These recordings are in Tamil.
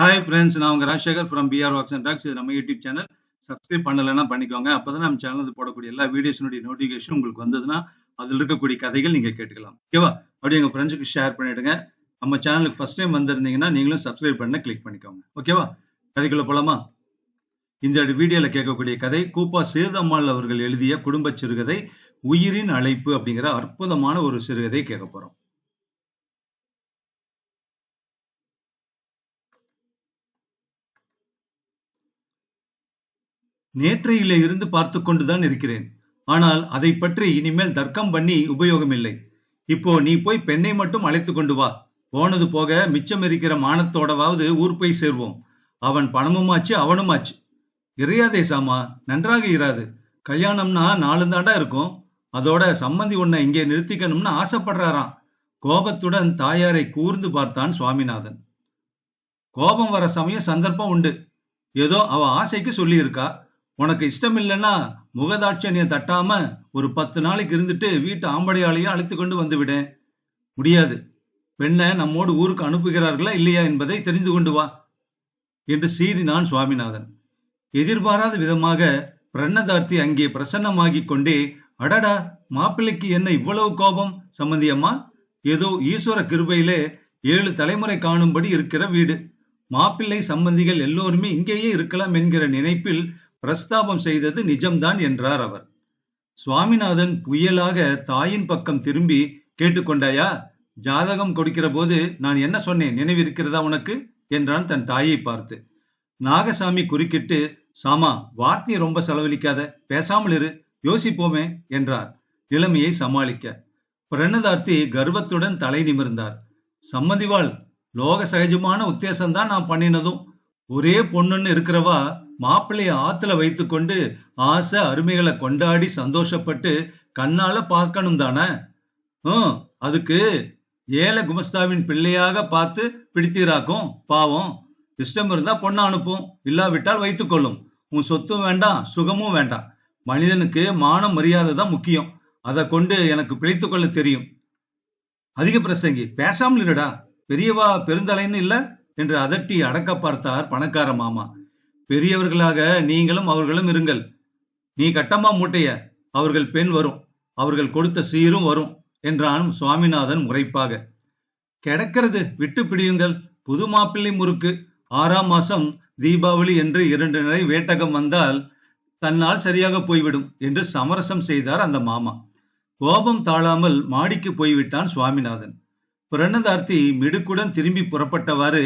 ஹாய் ஃப்ரெண்ட்ஸ் நான் உங்க Rajasekar from PR walks and talks இது நம்ம யூடியூப் சேனல் சப்ஸ்கிரைப் பண்ணலைன்னா பண்ணிக்கோங்க. அப்பதான் நம்ம சேனல் போடக்கூடிய எல்லா வீடியோஸினுடைய நோட்டிஃபிகேஷன் உங்களுக்கு வந்ததுன்னா அதில் இருக்கக்கூடிய கதைகள் நீங்க கேட்டுக்கலாம். ஓகேவா அப்படியே எங்கள் ஃப்ரெண்ட்ஸுக்கு ஷேர் பண்ணிடுங்க. நம்ம சேனலுக்கு ஃபர்ஸ்ட் டைம் வந்திருந்தீங்கன்னா நீங்களும் சப்ஸ்கிரைப் பண்ண கிளிக் பண்ணிக்கோங்க. ஓகேவா கதைக்குள்ள போலாமா? இந்த வீடியோல கேட்கக்கூடிய கதை கூப்பா சேதம்மாள் அவர்கள் எழுதிய குடும்ப சிறுகதை உயிரின் அழைப்பு அப்படிங்கிற அற்புதமான ஒரு சிறுகதை கேட்க போறோம். நேற்றையிலே இருந்து பார்த்து கொண்டுதான் இருக்கிறேன். ஆனால் அதை பற்றி இனிமேல் தர்க்கம் பண்ணி உபயோகமில்லை. இப்போ நீ போய் பெண்ணை மட்டும் அழைத்து கொண்டு வா. போனது போக மிச்சம் இருக்கிற மானத்தோடவாவது ஊர் போய் சேர்வோம். அவன் பணமுமாச்சு அவனுமாச்சு. இறையாதே சாமா நன்றாக இராது. கல்யாணம்னா நாலு தாண்டா இருக்கும். அதோட சம்மந்தி உன்னை இங்கே நிறுத்திக்கணும்னு ஆசைப்படுறாராம். கோபத்துடன் தாயாரை கூர்ந்து பார்த்தான் சுவாமிநாதன். கோபம் வர சமயம் சந்தர்ப்பம் உண்டு. ஏதோ அவ ஆசைக்கு சொல்லி இருக்கா உனக்கு இஷ்டம் இல்லைன்னா முகதாட்சணியம் தட்டாம ஒரு பத்து நாளைக்கு இருந்துட்டு வீட்டு ஆம்படையாளையும் அழைத்து கொண்டு வந்து முடியாது. பெண்ணை நம்மோடு ஊருக்கு அனுப்புகிறார்களா இல்லையா என்பதை தெரிந்து கொண்டு வா என்று சீறினான் சுவாமிநாதன். எதிர்பாராத விதமாக பிரண்ணதார்த்தி அங்கே பிரசன்னமாகிக் கொண்டே அடடா மாப்பிள்ளைக்கு என்ன இவ்வளவு கோபம் சம்பந்தியம்மா ஏதோ ஈஸ்வர கிருபையிலே ஏழு தலைமுறை காணும்படி இருக்கிற வீடு. மாப்பிள்ளை சம்பந்திகள் எல்லோருமே இங்கேயே இருக்கலாம் என்கிற நினைப்பில் பிரஸ்தாபம் செய்தது நிஜம்தான் என்றார் அவர். சுவாமிநாதன் புயலாக தாயின் பக்கம் திரும்பி கேட்டுக்கொண்டாயா ஜாதகம் கொடுக்கிற போது நான் என்ன சொன்னேன்? நினைவிருக்கிறதா உனக்கு? என்றான் தன் தாயை பார்த்து. நாகசாமி குறுக்கிட்டு சாமா வார்த்தையை ரொம்ப செலவழிக்காத பேசாமல் இரு யோசிப்போமே என்றார். நிலைமையை சமாளிக்க. பிரணதார்த்தி கர்வத்துடன் தலை நிமிர்ந்தார். சம்மதிவாள் லோக சகஜமான உத்தேசம்தான் நான் பண்ணினதும் ஒரே பொண்ணுன்னு இருக்கிறவா மாப்பிள்ளைய ஆத்துல வைத்துக்கொண்டு ஆசை அருமைகளை கொண்டாடி சந்தோஷப்பட்டு கண்ணால பார்க்கணும் தானே? ஹம் அதுக்கு ஏல குமஸ்தாவின் பிள்ளையாக பார்த்து பிடித்தீராக்கும் பாவம். இஷ்டம் இருந்தா பொண்ணை அனுப்பும் இல்லாவிட்டால் வைத்துக்கொள்ளும். உன் சொத்தும் வேண்டாம் சுகமும் வேண்டாம். மனிதனுக்கு மானம் மரியாதை தான் முக்கியம். அதை கொண்டு எனக்கு பிழைத்து கொள்ள தெரியும். அதிக பிரசங்கி பேசாமல் இருடா. பெரியவா பெருந்தலைன்னு இல்லை? என்று அதட்டி அடக்க பார்த்தார் பணக்கார மாமா. பெரியவர்களாக நீங்களும் அவர்களும் இருங்கள். நீ கட்டம்மா மூட்டைய. அவர்கள் பெண் வரும். அவர்கள் கொடுத்த சீரும் வரும் என்றான் சுவாமிநாதன் முறைப்பாக. கிடக்கிறது. விட்டு பிடியுங்கள். புது மாப்பிள்ளை முறுக்கு. ஆறாம் மாசம் தீபாவளி என்று இரண்டு நிலை வேட்டகம் வந்தால் தன்னால் சரியாக போய்விடும் என்று சமரசம் செய்தார் அந்த மாமா. கோபம் தாழாமல் மாடிக்கு போய்விட்டான் சுவாமிநாதன். பிரணதார்த்தி மிடுக்குடன் திரும்பி புறப்பட்டவாறு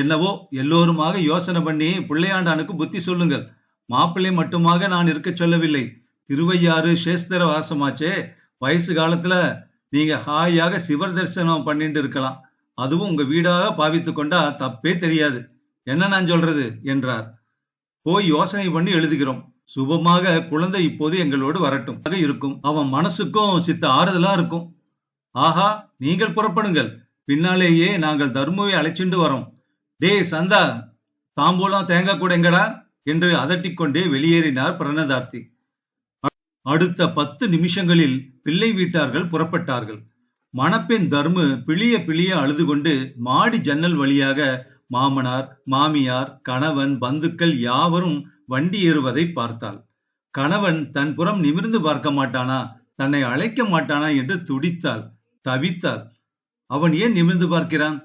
என்னவோ எல்லோருமாக யோசனை பண்ணி பிள்ளையாண்டானுக்கு புத்தி சொல்லுங்கள். மாப்பிள்ளை மட்டுமாக நான் இருக்க சொல்லவில்லை. திருவையாறு சேஸ்தர வாசமாச்சே வயசு காலத்துல நீங்க ஹாயாக சிவர் தரிசனம் பண்ணிட்டு இருக்கலாம். அதுவும் உங்க வீடாக பாவித்து கொண்டா தப்பே தெரியாது. என்ன நான் சொல்றது? என்றார். போய் யோசனை பண்ணி எழுதுகிறோம். சுபமாக குழந்தை இப்போது எங்களோடு வரட்டும். இருக்கும். அவன் மனசுக்கும் சித்த ஆறுதலா இருக்கும். ஆஹா நீங்கள் புறப்படுங்கள். பின்னாலேயே நாங்கள் தர்முவை அழைச்சிண்டு வரோம். டே சந்தா தாம்பூலம் தேங்காய் கூட எங்கடா? என்று அதட்டிக்கொண்டே வெளியேறினார் பிரணதார்த்தி. அடுத்த பத்து நிமிஷங்களில் பிள்ளை வீட்டார்கள் புறப்பட்டார்கள். மணப்பெண் தர்மு பிழிய பிழிய அழுது கொண்டு மாடி ஜன்னல் வழியாக மாமனார் மாமியார் கணவன் பந்துக்கள் யாவரும் வண்டி ஏறுவதை பார்த்தாள். கணவன் தன் புறம் நிமிர்ந்து பார்க்க மாட்டானா? தன்னை அழைக்க மாட்டானா? என்று துடித்தாள் தவித்தாள். அவன் ஏன் நிமிர்ந்து பார்க்கிறான்?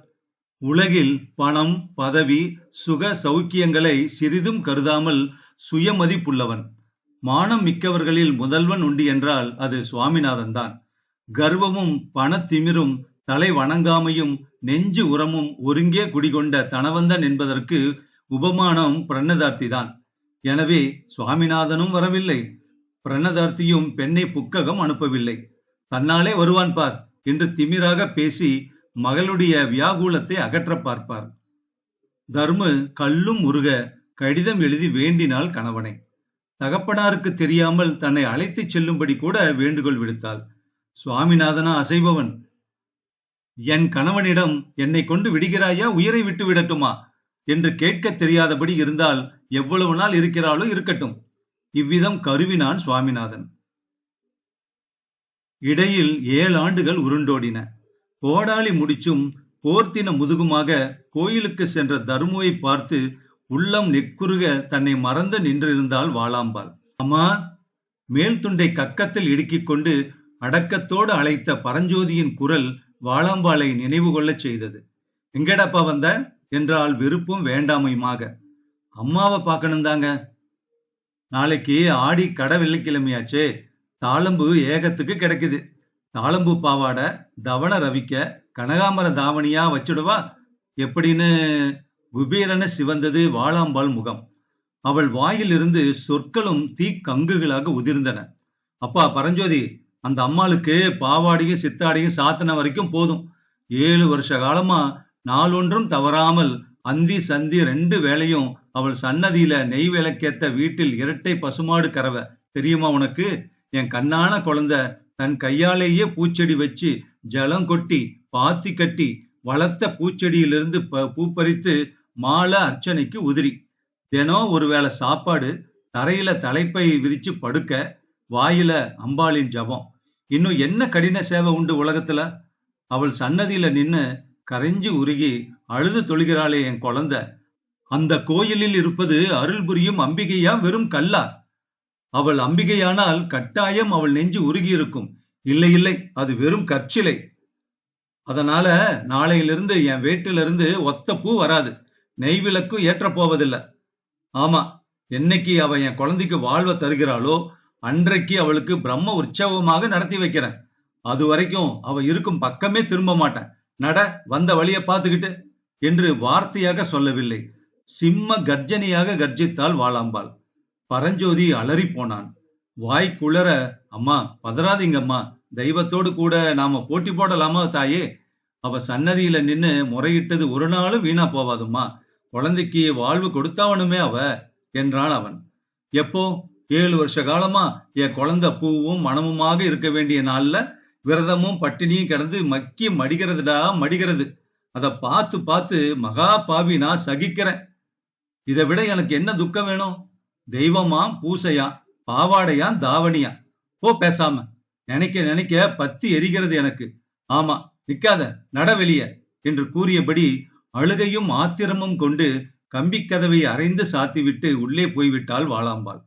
உலகில் பணம் பதவி சுக சௌக்கியங்களை சிறிதும் கருதாமல் சுயமதிப்புள்ளவன். மானம் மிக்கவர்களில் முதல்வன் உண்டு என்றால் அது சுவாமிநாதன் தான் கர்வமும் பணத்திமிரும் தலை வணங்காமையும் நெஞ்சு உரமும் ஒருங்கே குடிகொண்ட தனவந்தன் என்பதற்கு உபமானம் பிரணதார்த்திதான். எனவே சுவாமிநாதனும் வரவில்லை. பிரணதார்த்தியும் பெண்ணை புக்ககம் அனுப்பவில்லை. தன்னாலே வருவான் பார் என்று திமிராக பேசி மகளுடைய வியாகுலத்தை அகற்ற பார்ப்பார். தர்மு கல்லும் முருக கடிதம் எழுதி வேண்டினாள் கணவனை. தகப்பனாருக்கு தெரியாமல் தன்னை அழைத்துச் செல்லும்படி கூட வேண்டுகோள் விடுத்தாள். சுவாமிநாதனா அசைபவன் என் கணவனிடம் என்னை கொண்டு விடுகிறாயா? உயிரை விட்டு விடட்டுமா? என்று கேட்க தெரியாதபடி இருந்தால் எவ்வளவு நாள் இருக்கிறாளோ இருக்கட்டும். இவ்விதம் கருவினான் சுவாமிநாதன். இடையில் ஏழு ஆண்டுகள் உருண்டோடின. போடாளி முடிச்சும் போர்த்தின முதுகுமாக கோயிலுக்கு சென்ற தருமுவை பார்த்து உள்ளம் நெக்குறுக தன்னை மறந்து நின்றிருந்தாள் வாளாம்பாள். அம்மா மேல் துண்டை கக்கத்தில் இடுக்கிக் கொண்டு அடக்கத்தோடு அழைத்த பரஞ்சோதியின் குரல் வாளாம்பாளை நினைவு கொள்ளச் செய்தது. எங்கடப்பா வந்த? என்றால் வெறுப்பும் வேண்டாமையுமாக. அம்மாவை பார்க்கணும் தாங்க நாளைக்கு ஆடி கடை வெள்ளிக்கிழமையாச்சே தாளம்பு ஏகத்துக்கு கிடைக்குது. தாளம்பூ பாவாடை தவண ரவிக்க கனகாமர தாவணியா வச்சுடுவா? எப்படின்னு? குபீரன சிவந்தது வாழாம்பாள் முகம். அவள் வாயிலிருந்து சொற்களும் தீக்கங்குகளாக உதிர்ந்தன. அப்பா பரஞ்சோதி அந்த அம்மாளுக்கு பாவாடையும் சித்தாடையும் சாத்தின வரைக்கும் போதும். ஏழு வருஷ காலமா நாளொன்றும் தவறாமல் அந்தி சந்தி ரெண்டு வேளையும் அவள் சன்னதியில நெய் விளக்கேத்த வீட்டில் இரட்டை பசுமாடு கறவை. தெரியுமா உனக்கு? என் கண்ணான குழந்தை தன் கையாலேயே பூச்செடி வச்சு ஜலம் கொட்டி பாத்தி கட்டி வளர்த்த பூச்செடியிலிருந்து ப- பூ பறித்து மாலை அர்ச்சனைக்கு உதிரி. தினம் ஒருவேளை சாப்பாடு தரையில தலைப்பை விரிச்சு படுக்க வாயில அம்பாளின் ஜபம். இன்னும் என்ன கடின சேவை உண்டு உலகத்துல? அவள் சன்னதியில நின்னு கரைஞ்சு உருகி அழுது தொழுகிறாளே என் குழந்தை. அந்த கோயிலில் இருப்பது அருள் புரியும் அம்பிகையா வெறும் கல்லா? அவள் அம்பிகையானால் கட்டாயம் அவள் நெஞ்சு உருகி இருக்கும் இல்லை இல்லை அது வெறும் கற்சிலை. அதனால நாளையிலிருந்து என் வீட்டிலிருந்து ஒத்த பூ வராது. நெய் விளக்கு ஏற்றப் போவதில்லை. ஆமா என்னைக்கு அவ என் குழந்தைக்கு வாழ்வை தருகிறாளோ அன்றைக்கு அவளுக்கு பிரம்ம உற்சவமாக நடத்தி வைக்கிறேன். அது வரைக்கும் அவ இருக்கும் பக்கமே திரும்ப மாட்டேன். நட வந்த வழியை பார்த்துக்கிட்டு என்று வார்த்தையாக சொல்லவில்லை. சிம்ம கர்ஜனியாக கர்ஜித்தாள் வாளாம்பாள். பரஞ்சோதி அலறி போனான். வாய் குளற அம்மா பதறாதீங்கம்மா. தெய்வத்தோடு கூட நாம போட்டி போடலாமா தாயே? அவ சன்னதியில நின்னு முறையிட்டது ஒரு நாளும் வீணா போவாதும்மா. குழந்தைக்கு வாழ்வு கொடுத்தாவணுமே அவ என்றான் அவன். எப்போ? ஏழு வருஷ காலமா? என் குழந்தை பூவும் மனமுமாக இருக்க வேண்டிய நாள்ல விரதமும் பட்டினியும் கிடந்து மக்கி மடிகிறதுடா மடிகிறது அத பார்த்து பார்த்து மகா பாவி நான் சகிக்கிறேன். இதை விட எனக்கு என்ன துக்கம் வேணும்? தெய்வமாம் பூசையாம் பாவாடையாம் தாவணியாம். போ பேசாம. நினைக்க நினைக்க பத்தி எரிகிறது எனக்கு. ஆமா நிக்காத நடவெளிய என்று கூறியபடி அழுகையும் ஆத்திரமும் கொண்டு கம்பிக்கதவை அரைந்து சாத்திவிட்டு உள்ளே போய்விட்டாள் வாளாம்பாள்.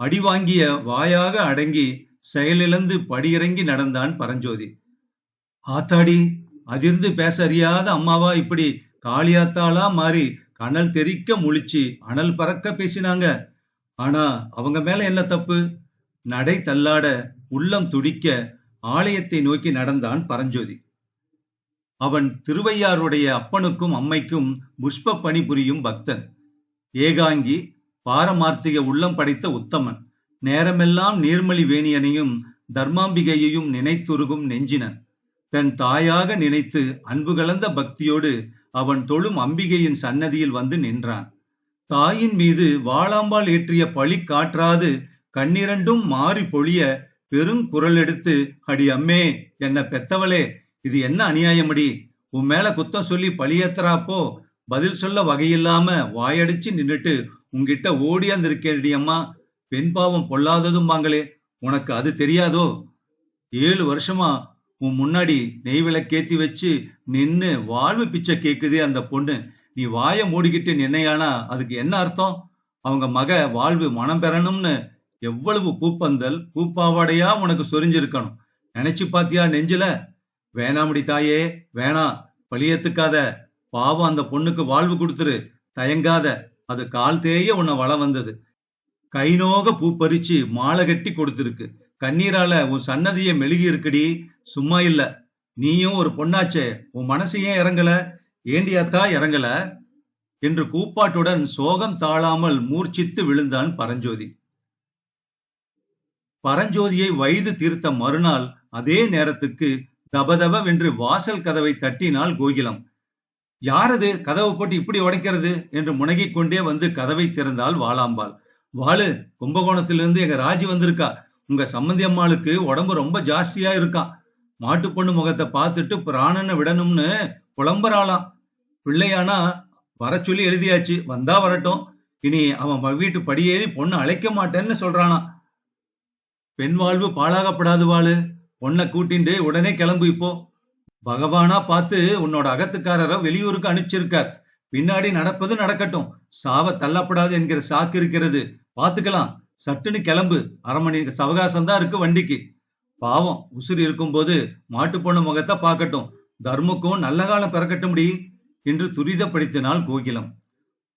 அடி வாங்கிய வாயாக அடங்கி செயலிழந்து படியிறங்கி நடந்தான் பரஞ்சோதி. ஆத்தாடி அதிர்ந்து பேச அறியாத அம்மாவா இப்படி காளியாத்தாளா மாறி கனல் தெறிக்க முழிச்சு அனல் பறக்க பேசினாங்க? ஆனா அவங்க மேல என்ன தப்பு? நடை தள்ளாட உள்ளம் துடிக்க ஆலயத்தை நோக்கி நடந்தான் பரஞ்சோதி. அவன் திருவையாருடைய அப்பனுக்கும் அம்மைக்கும் புஷ்ப பணிபுரியும் பக்தன். ஏகாங்கி பாரமார்த்திக உள்ளம் படைத்த உத்தமன். நேரமெல்லாம் நீர்மலி வேணியனையும் தர்மாம்பிகையையும் நினைத்துருகும் நெஞ்சினன். தன் தாயாக நினைத்து அன்பு கலந்த பக்தியோடு அவன் தொழும் அம்பிகையின் சன்னதியில் வந்து நின்றான். தாயின் மீது வாளாம்பால் ஏற்றிய பழி காற்றாது கண்ணிரண்டும் மாறி பொழிய பெரும் குரல் எடுத்து அடி அம்மே என்ன பெத்தவளே இது என்ன அநியாயமடி? உன் மேல குத்தம் சொல்லி பழியேத்துறாப்போ பதில் சொல்ல வகையில்லாம வாயடிச்சு நின்னுட்டு உன்கிட்ட ஓடியாந்திருக்கேடி அம்மா. பெண் பாவம் பொல்லாததும் வாங்களே உனக்கு அது தெரியாதோ? ஏழு வருஷமா உன் முன்னாடி நெய் விளக்கேத்தி வச்சு நின்னு வாழ்வு பிச்சை கேக்குதே அந்த பொண்ணு. நீ வாயை மூடிக்கிட்டு நின்னையானா? அதுக்கு என்ன அர்த்தம்? அவங்க மக வாழ்வு மனம் பெறணும்னு எவ்வளவு பூப்பந்தல் பூப்பாவாடையா உனக்கு சொரிஞ்சிருக்கணும். நினைச்சு பாத்தியா நெஞ்சில? வேணாமுடி தாயே வேணாம் பழியத்துக்காத. பாவம் அந்த பொண்ணுக்கு வாழ்வு கொடுத்துரு தயங்காத. அது கால் தேய உன்னை வளம் வந்தது. கைநோக பூ பறிச்சு மாலை கட்டி கொடுத்துருக்கு. கண்ணீரால உன் சன்னதியை மெழுகி இருக்குடி சும்மா இல்ல. நீயும் ஒரு பொண்ணாச்சே உன் மனசு ஏன் இறங்கல? ஏண்டியாத்தா இறங்கல என்று கூப்பாட்டுடன் சோகம் தாழாமல் மூர்ச்சித்து விழுந்தான் பரஞ்சோதி. பரஞ்சோதியை வயது தீர்த்த மறுநாள் அதே நேரத்துக்கு தபதபவென்று வாசல் கதவை தட்டினாள் கோகிலம். யாரது கதவை போட்டு இப்படி உடைக்கிறது என்று முனகிக் கொண்டே வந்து கதவை திறந்தாள் வாளாம்பாள். வாளு கும்பகோணத்திலிருந்து எங்க ராஜி வந்திருக்கா? உங்க சம்மந்தி அம்மாளுக்கு உடம்பு ரொம்ப ஜாஸ்தியா இருக்கான் மாட்டு பொண்ணு முகத்தை பார்த்துட்டு பிராணனை விடணும்னு புலம்புறாளாம். பிள்ளையானா வர சொல்லி எழுதியாச்சு. வந்தா வரட்டும். இனி அவன் வீட்டு படியேறி பொண்ணு அழைக்க மாட்டேன்னு சொல்றானா பெண் வாழ்வு பாழாகப்படாது வாழு பொண்ணை கூட்டிண்டு உடனே கிளம்பு இப்போ. பகவானா பார்த்து உன்னோட அகத்துக்காரரை வெளியூருக்கு அனுப்பிச்சிருக்கார். பின்னாடி நடப்பது நடக்கட்டும். சாவ தள்ளப்படாது என்கிற சாக்கு இருக்கிறது. பாத்துக்கலாம். சட்டுன்னு கிளம்பு. அரை மணி சவகாசம் தான் இருக்கு வண்டிக்கு. பாவம் உசுறு இருக்கும்போது மாட்டு பொண்ணு முகத்தை பார்க்கட்டும். தர்முக்கும் நல்ல காலம் பிறக்கட்டும்படி என்று துரிதப்படுத்தினாள் கோகிலம்.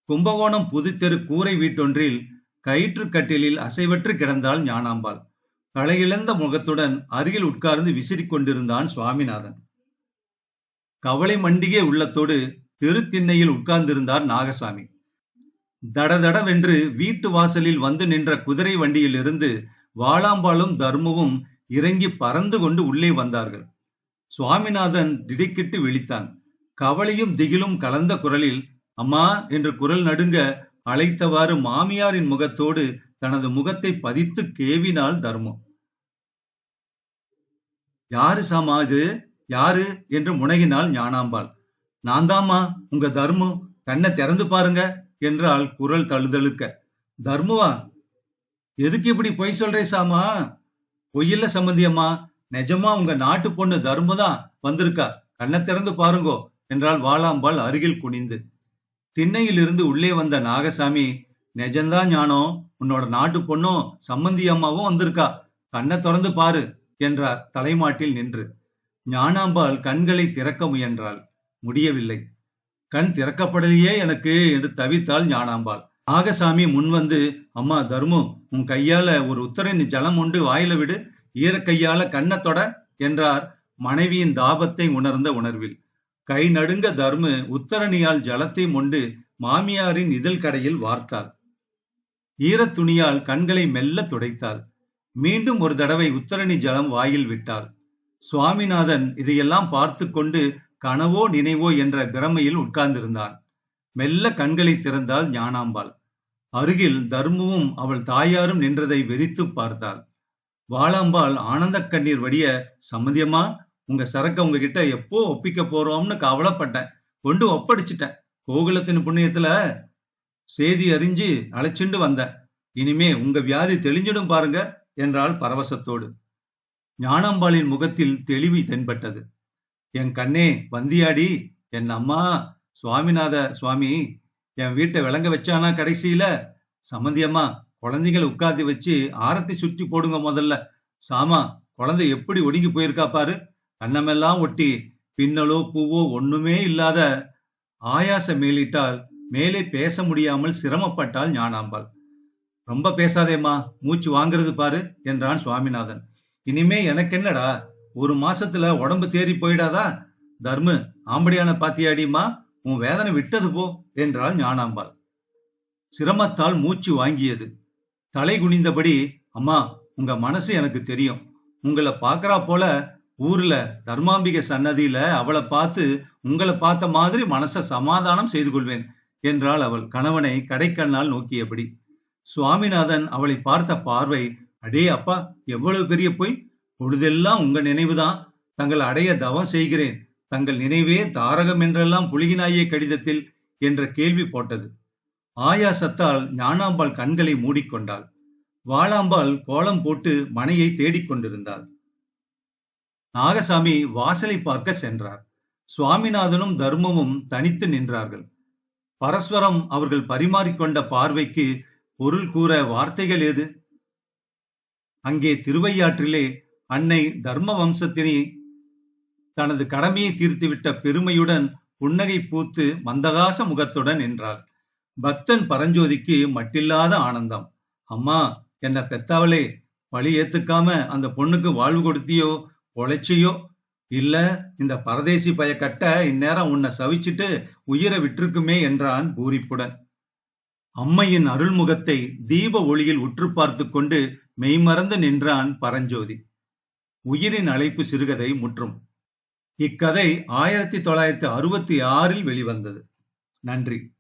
கும்பகோணம் புதுத்தெரு கூரை வீட்டொன்றில் கயிற்று கட்டிலில் அசைவற்று கிடந்தாள் ஞானாம்பாள். களையிழந்த முகத்துடன் அருகில் உட்கார்ந்து விசிறிக் கொண்டிருந்தான் சுவாமிநாதன். கவலை மண்டிகே உள்ளத்தோடு திருத்திண்ணையில் உட்கார்ந்திருந்தார் நாகசாமி. தடதடவென்று வீட்டு வாசலில் வந்து நின்ற குதிரை வண்டியிலிருந்து வாழாம்பாளும் தர்மவும் இறங்கி பறந்து கொண்டு உள்ளே வந்தார்கள். சுவாமிநாதன் திடுக்கிட்டு விழித்தான். கவலையும் திகிலும் கலந்த குரலில் அம்மா என்று குரல் நடுங்க அழைத்தவாறு மாமியாரின் முகத்தோடு தனது முகத்தை பதித்து கேவினாள் தர்மம் யாரு சாமா இது? யாரு? என்று முனகினாள் ஞானாம்பாள். நான் தாம்மா உங்க தர்மு. கண்ணை திறந்து பாருங்க என்றால் குரல் தழுதழுக்க. தர்முவா எதுக்கு இப்படி பொய் சொல்றே சாமா? பொய்யில்ல சம்பந்தியம்மா நிஜமா உங்க நாட்டு பொண்ணு தர்மு தான் வந்திருக்கா? கண்ணை திறந்து பாருங்கோ என்றால் வாளாம்பாள் அருகில் குனிந்து. திண்ணையிலிருந்து உள்ளே வந்த நாகசாமி நிஜம்தான் ஞானம் உன்னோட நாட்டு பொண்ணும் சம்மந்தி அம்மாவும் வந்திருக்கா? கண்ணை திறந்து பாரு என்றார் தலைமாட்டில் நின்று. ஞானாம்பாள் கண்களை திறக்க முயன்றாள். முடியவில்லை. கண் திறக்கப்படலையே எனக்கு என்று தவித்தாள் ஞானாம்பாள். நாகசாமி முன்வந்து அம்மா தர்மு உன் கையால ஒரு உத்தரணி ஜலம் உண்டு வாயில விடு ஈரக்கையால கண்ணத்தொட என்றார் மனைவியின் தாபத்தை உணர்ந்த உணர்வில். கை நடுங்க தர்மு உத்தரணியால் ஜலத்தை மொண்டு மாமியாரின் இதழ் கடையில் வார்த்தாள். ஈரத் துணியால் கண்களை மெல்ல துடைத்தாள். மீண்டும் ஒரு தடவை உத்தரணி ஜலம் வாயில் விட்டாள். சுவாமிநாதன் இதையெல்லாம் பார்த்து கொண்டு கனவோ நினைவோ என்ற பிரமையில் உட்கார்ந்திருந்தான். மெல்ல கண்களை திறந்தாள் ஞானாம்பாள். அருகில் தர்முவும் அவள் தாயாரும் நின்றதை வெறித்து பார்த்தாள். வாழாம்பாள் ஆனந்த கண்ணீர் வடிய சம்மதியமா உங்க சரக்க உங்ககிட்ட எப்போ ஒப்பிக்க போறோம்னு கவலைப்பட்டேன். கொண்டு ஒப்படைச்சிட்டேன். கோகுலத்தின் புண்ணியத்துல செய்தி அறிஞ்சு அழைச்சிண்டு வந்தேன் இனிமே உங்க வியாதி தெளிஞ்சிடும் பாருங்க என்றாள் பரவசத்தோடு. ஞானாம்பாளின் முகத்தில் தெளிவு தென்பட்டது. என் கண்ணே வந்தியாடி. என் அம்மா சுவாமிநாத சுவாமி என் வீட்டை விளங்க வச்சானா கடைசியில? சம்மந்தியம்மா குழந்தைங்களை உட்காந்து வச்சு ஆரத்தி சுற்றி போடுங்க முதல்ல. சாமா குழந்தை எப்படி ஒடுங்கி போயிருக்கா பாரு. கண்ணமெல்லாம் ஒட்டி பின்னலோ பூவோ ஒண்ணுமே இல்லாத ஆயாச மேலிட்டால் மேலே பேச முடியாமல் சிரமப்பட்டால் ஞானாம்பாள். ரொம்ப பேசாதேம்மா மூச்சு வாங்குறது பாரு என்றான் சுவாமிநாதன். இனிமே எனக்கு என்னடா ஒரு மாசத்துல உடம்பு தேறி போயிடாதா? தர்மு ஆம்படியான பாத்தியாடிமா உன் வேதனை விட்டது போ என்றாள் ஞானாம்பாள். சிரமத்தால் மூச்சு வாங்கியது. தலை குனிந்தபடி அம்மா உங்க மனசு எனக்கு தெரியும். உங்களை பாக்குறா போல ஊர்ல தர்மாம்பிகை சன்னதியில அவளை பார்த்து உங்களை பார்த்த மாதிரி மனச சமாதானம் செய்து கொள்வேன் என்றாள் அவள் கணவனை கடைக்கண்ணால் நோக்கியபடி. சுவாமிநாதன் அவளை பார்த்த பார்வை அடே அப்பா எவ்வளவு பெரிய பொய். பொழுதெல்லாம் உங்க நினைவுதான். தங்கள் அடைய தவம் செய்கிறேன். தங்கள் நினைவே தாரகம் என்றெல்லாம் புலிகினாயே கடிதத்தில் என்ற கேள்வி போட்டது. ஆயாசத்தால் ஞானாம்பாள் கண்களை மூடிக்கொண்டாள். வாளாம்பாள் கோலம் போட்டு மனையை தேடிக் கொண்டிருந்தாள். நாகசாமி வாசலை பார்க்க சென்றார். சுவாமிநாதனும் தர்மமும் தனித்து நின்றார்கள். பரஸ்பரம் அவர்கள் பரிமாறிக்கொண்ட பார்வைக்கு பொருள் கூற வார்த்தைகள் ஏது? அங்கே திருவையாற்றிலே அன்னை தர்ம வம்சத்தினை தனது கடமையை தீர்த்துவிட்ட பெருமையுடன் புன்னகை பூத்து மந்தகாச முகத்துடன் நின்றாள். பக்தன் பரஞ்சோதிக்கு மட்டில்லாத ஆனந்தம். அம்மா என்ன பெத்தாவளே பழி ஏத்துக்காம அந்த பொண்ணுக்கு வாழ்வு கொடுத்தியோ பொழைச்சியோ? இல்ல இந்த பரதேசி பய கட்ட இந்நேரம் உன்னை சவிச்சிட்டு உயிரை விட்டிருக்குமே என்றான் பூரிப்புடன். அம்மையின் அருள்முகத்தை தீப ஒளியில் உற்று பார்த்து கொண்டு மெய்மறந்து நின்றான் பரஞ்சோதி. உயிரின் அழைப்பு சிறுகதை முற்றும். இக்கதை ஆயிரத்தி தொள்ளாயிரத்தி அறுபத்தி ஆறில் வெளிவந்தது. நன்றி.